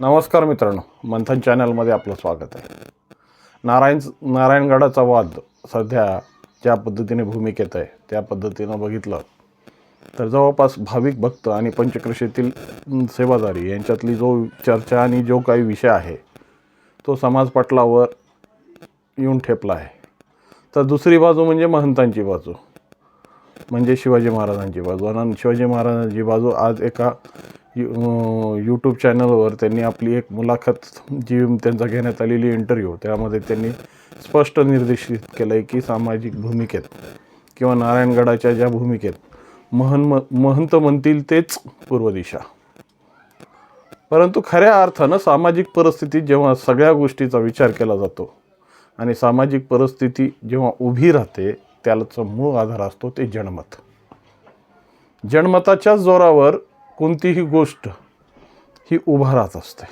नमस्कार मित्रांनो मंथन चॅनलमध्ये आपलं स्वागत आहे. नारायण नारायणगडाचा वाद सध्या ज्या पद्धतीने भूमिकेत आहे त्या पद्धतीनं बघितलं तर जवळपास भाविक भक्त आणि पंचकृषीतील सेवादारी यांच्यातली जो चर्चा आणि जो काही विषय आहे तो समाजपटलावर येऊन ठेपला आहे. तर दुसरी बाजू म्हणजे महंतांची बाजू म्हणजे शिवाजी महाराजांची बाजू. आणि शिवाजी महाराजांची बाजू आज एका यू यूट्यूब चॅनलवर त्यांनी आपली एक मुलाखत जी त्यांचा घेण्यात आलेली इंटरव्ह्यू त्यामध्ये त्यांनी स्पष्ट निर्देशित केलं आहे की सामाजिक भूमिकेत किंवा नारायणगडाच्या ज्या भूमिकेत महन महंत म्हणतील तेच पूर्व दिशा. परंतु खऱ्या अर्थानं सामाजिक परिस्थितीत जेव्हा सगळ्या गोष्टीचा विचार केला जातो आणि सामाजिक परिस्थिती जेव्हा उभी राहते त्याचा मूळ आधार असतो ते जनमत. जनमताच्याच जोरावर कोणतीही गोष्ट ही उभा राहत असते.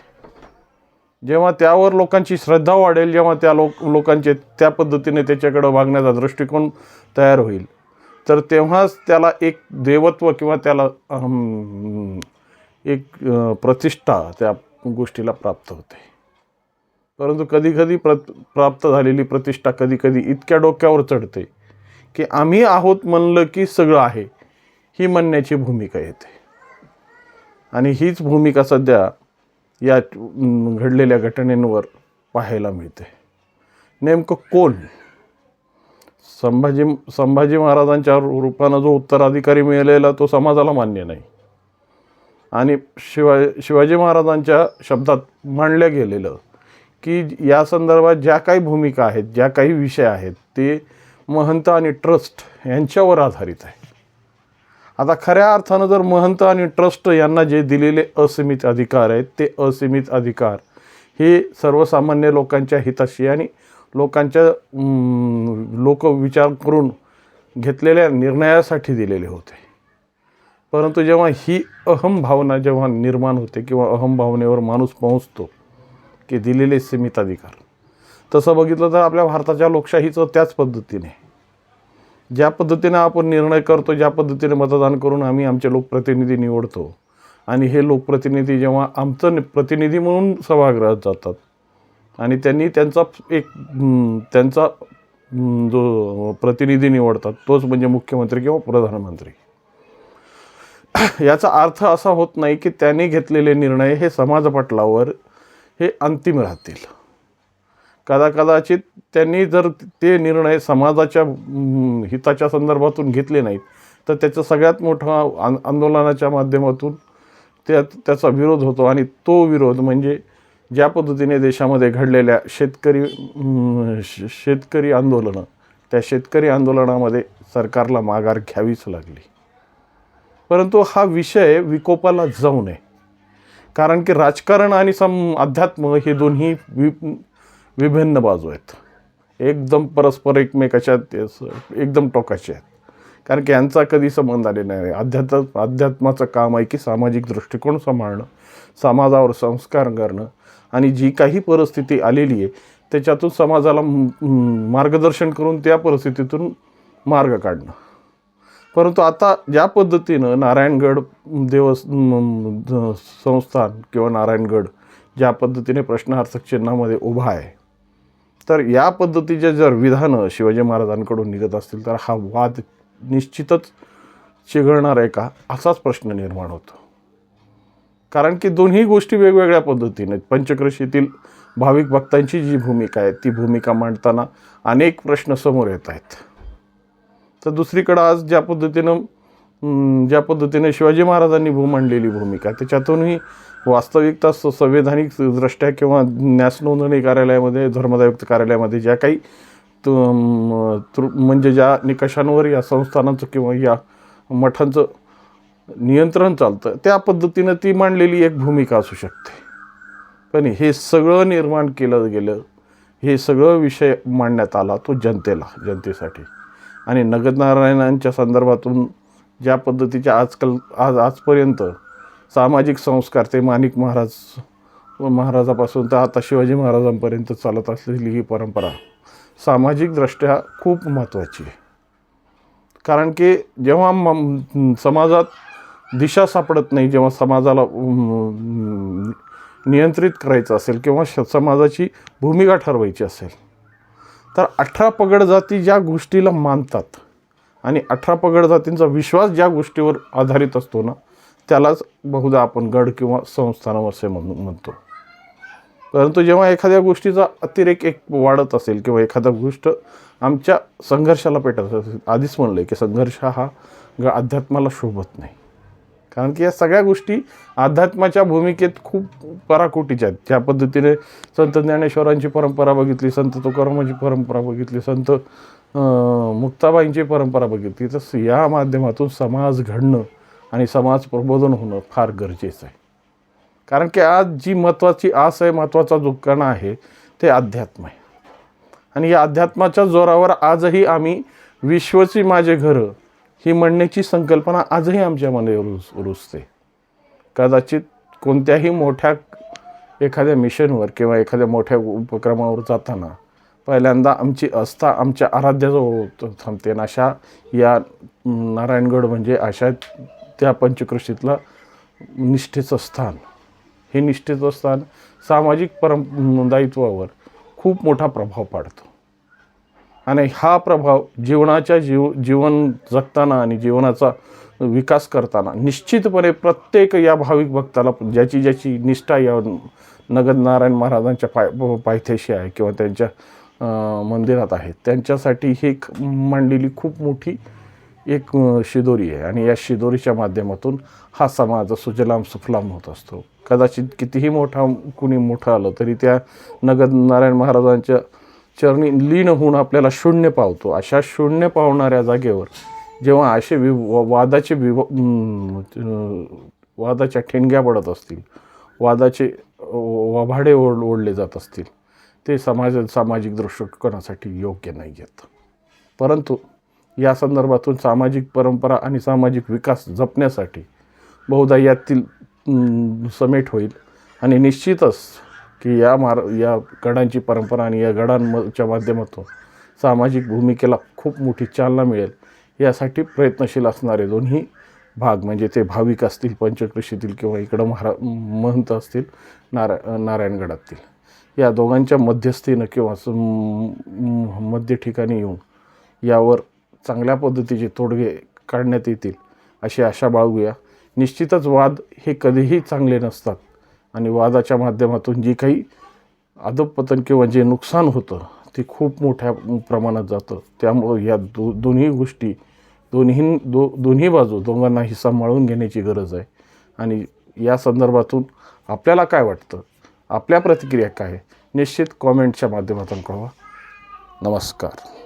जेव्हा त्यावर लोकांची श्रद्धा वाढेल जेव्हा त्या लोक लोकांचे त्या पद्धतीने त्याच्याकडं वागण्याचा दृष्टिकोन तयार होईल तर तेव्हाच त्याला एक देवत्व किंवा त्याला एक प्रतिष्ठा त्या गोष्टीला प्राप्त होते. परंतु कधीकधी प्र प्राप्त झालेली प्रतिष्ठा कधीकधी इतक्या डोक्यावर चढते की आम्ही आहोत म्हणलं की सगळं आहे ही म्हणण्याची भूमिका येते. आणि हीच भूमिका सध्या या घडलेल्या घटनेंवर पाहायला मिळते. नेमकं कोण? संभाजी संभाजी महाराजांच्या रूपानं जो उत्तराधिकारी मिळालेला तो समाजाला मान्य नाही. आणि शिवाजी शिवाजी महाराजांच्या शब्दात मांडलं गेलेलं की या संदर्भात ज्या काही भूमिका आहेत ज्या काही विषय आहेत ते महंत आणि ट्रस्ट यांच्यावर आधारित आहे. आता खऱ्या अर्थानं जर महंत आणि ट्रस्ट यांना जे दिलेले असीमित अधिकार आहेत ते असीमित अधिकार हे सर्वसामान्य लोकांच्या हिताशी आणि लोकांच्या लोक विचार करून घेतलेल्या निर्णयासाठी दिलेले होते. परंतु जेव्हा ही अहम भावना जेव्हा निर्माण होते किंवा अहम भावनेवर माणूस पोहोचतो की दिलेले सीमित अधिकार. तसं बघितलं तर आपल्या भारताच्या लोकशाहीचं त्याच पद्धतीने ज्या पद्धतीनं आपण निर्णय करतो ज्या पद्धतीने मतदान करून आम्ही आमचे लोकप्रतिनिधी निवडतो. आणि हे लोकप्रतिनिधी जेव्हा आमचं प्रतिनिधी म्हणून सभागृहात जातात. आणि त्यांनी त्यांचा एक त्यांचा जो प्रतिनिधी निवडतात तोच म्हणजे मुख्यमंत्री किंवा प्रधानमंत्री. याचा अर्थ असा होत नाही की त्यांनी घेतलेले निर्णय हे समाजपटलावर हे अंतिम राहतील. कदा कदाचित त्यांनी जर ते निर्णय समाजाच्या हिताच्या संदर्भातून घेतले नाहीत तर त्याचं सगळ्यात मोठं आंदोलनाच्या माध्यमातून त्या त्याचा विरोध होतो. आणि तो विरोध म्हणजे ज्या पद्धतीने देशामध्ये घडलेल्या शेतकरी शेतकरी आंदोलनं त्या शेतकरी आंदोलनामध्ये सरकारला माघार घ्यावीच लागली. परंतु हा विषय विकोपाला जाऊ नये. कारण की राजकारण आणि सम अध्यात्म हे दोन्ही वि विभिन्न बाजू आहेत. एकदम परस्पर एकमेकाच्या एकदम टोकाचे आहेत. कारण की यांचा कधी संबंध आलेला नाही. अध्यात्म अध्यात्माचं काम आहे की सामाजिक दृष्टिकोन सांभाळणं समाजावर संस्कार करणं आणि जी काही परिस्थिती आलेली आहे त्याच्यातून समाजाला मार्गदर्शन करून त्या परिस्थितीतून मार्ग काढणं. परंतु आता ज्या पद्धतीनं नारायणगड देव संस्थान किंवा नारायणगड ज्या पद्धतीने प्रश्नार्थक चिन्हामध्ये उभा आहे तर या पद्धतीचे जर विधानं शिवाजी महाराजांकडून निघत असतील तर हा वाद निश्चितच चिघळणार आहे का? असाच प्रश्न निर्माण होतो. कारण की दोन्ही गोष्टी वेगवेगळ्या पद्धतीने पंचकृषीतील भाविक भक्तांची जी भूमिका आहे ती भूमिका मांडताना अनेक प्रश्न समोर येत आहेत. तर दुसरीकडं आज ज्या पद्धतीनं ज्या पद्धतीने शिवाजी महाराजांनी भू मांडलेली भूमिका त्याच्यातूनही वास्तविकता स संवैधानिक दृष्ट्या किंवा न्यास नोंदणी कार्यालयामध्ये धर्मदायुक्त कार्यालयामध्ये ज्या काही तृ म्हणजे ज्या निकषांवर या संस्थानांचं किंवा या मठांचं नियंत्रण चालतं त्या पद्धतीनं ती मांडलेली एक भूमिका असू शकते. पण हे सगळं निर्माण केलं गेलं हे सगळं विषय मांडण्यात आला तो जनतेला जनतेसाठी. आणि नगदनारायणांच्या संदर्भातून ज्या पद्धतीच्या आजकाल आज आजपर्यंत सामाजिक संस्कार ते माणिक महाराज महाराजापासून तर आता शिवाजी महाराजांपर्यंत चालत असलेली ही परंपरा सामाजिकदृष्ट्या खूप महत्त्वाची आहे. कारण की जेव्हा म समाजात दिशा सापडत नाही जेव्हा समाजाला नियंत्रित करायचं असेल किंवा श समाजाची भूमिका ठरवायची असेल तर अठरा पगड जाती ज्या गोष्टीला मानतात आणि अठरा पगड जातींचा विश्वास ज्या गोष्टीवर आधारित असतो ना त्यालाच बहुधा आपण गड किंवा संस्थान असे म्हणून म्हणतो. परंतु जेव्हा एखाद्या गोष्टीचा अतिरेक एक वाढत असेल किंवा एखादा गोष्ट आमच्या संघर्षाला पेटत असेल आधीच म्हणलं की संघर्ष हा ग अध्यात्माला शोभत नाही. कारण की या सगळ्या गोष्टी अध्यात्माच्या भूमिकेत खूप पराकोटीच्या आहेत. ज्या पद्धतीने संत ज्ञानेश्वरांची परंपरा बघितली संत तुकारामांची परंपरा बघितली संत मुक्ताबाईंची परंपरा बघितली तर या माध्यमातून समाज घडणं आणि समाज प्रबोधन होणं फार गरजेचं आहे. कारण की आज जी महत्त्वाची आस आहे महत्त्वाचा जो कणा आहे ते अध्यात्म आहे. आणि या अध्यात्माच्या जोरावर आजही आम्ही विश्वची माझे घरं ही म्हणण्याची संकल्पना आजही आमच्या मने रुज रुजते कदाचित कोणत्याही मोठ्या एखाद्या मिशनवर किंवा एखाद्या मोठ्या उपक्रमावर जाताना पहिल्यांदा आमची आस्था आमच्या आराध्याजवळ थांबते. अशा या नारायणगड म्हणजे अशा त्या पंचकृषीतला निष्ठेचं स्थान. हे निष्ठेचं स्थान सामाजिक परम दायित्वावर खूप मोठा प्रभाव पाडतो. आणि हा प्रभाव जीवनाच्या जीव जीवन जगताना आणि जीवनाचा विकास करताना निश्चितपणे प्रत्येक या भाविक भक्ताला ज्याची ज्याची निष्ठा या नगद नारायण महाराजांच्या पाय पायथ्याशी आहे किंवा त्यांच्या मंदिरात आहे त्यांच्यासाठी ही मांडलेली खूप मोठी एक शिदोरी आहे आणि या शिदोरीच्या माध्यमातून हा समाज सुजलाम सुफलाम होत असतो. कदाचित कितीही मोठा कुणी मोठं आलं तरी त्या नगद नारायण महाराजांच्या चरणी लीन होऊन आपल्याला शून्य पावतो. अशा शून्य पावणाऱ्या जागेवर जेव्हा असे वि व- वादाचे विव वादाच्या ठेणग्या पडत असतील वादाचे अं, वभाडे ओढ ओढले जात असतील ते समाज सामाजिक दृष्टिकोनासाठी योग्य नाही आहेत परंतु या संदर्भातून सामाजिक परंपरा आणि सामाजिक विकास जपण्यासाठी बहुधा यातील समेट होईल. आणि निश्चितच की या मार या गडांची परंपरा आणि या गडांच्या माध्यमातून सामाजिक भूमिकेला खूप मोठी चालना मिळेल. यासाठी प्रयत्नशील असणारे दोन्ही भाग म्हणजे ते भाविक असतील पंचकृषीतील किंवा इकडं महारा महंत असतील नारा नारायणगडातील या दोघांच्या मध्यस्थीनं किंवा मध्य ठिकाणी येऊन यावर चांगल्या पद्धतीचे तोडगे काढण्यात येतील अशी आशा बाळगूया. निश्चितच वाद हे कधीही चांगले नसतात आणि वादाच्या माध्यमातून जी काही अधपतन किंवा जे म्हणजे नुकसान होतं ते खूप मोठ्या प्रमाणात जातं. त्यामुळं या दो दोन्ही गोष्टी दोन्ही दो दोन्ही बाजू दोघांनाही सांभाळून घेण्याची गरज आहे. आणि या संदर्भातून आपल्याला काय वाटतं? आपल्या प्रतिक्रिया काय आहे? निश्चित कॉमेंटच्या माध्यमातून कळवा. नमस्कार.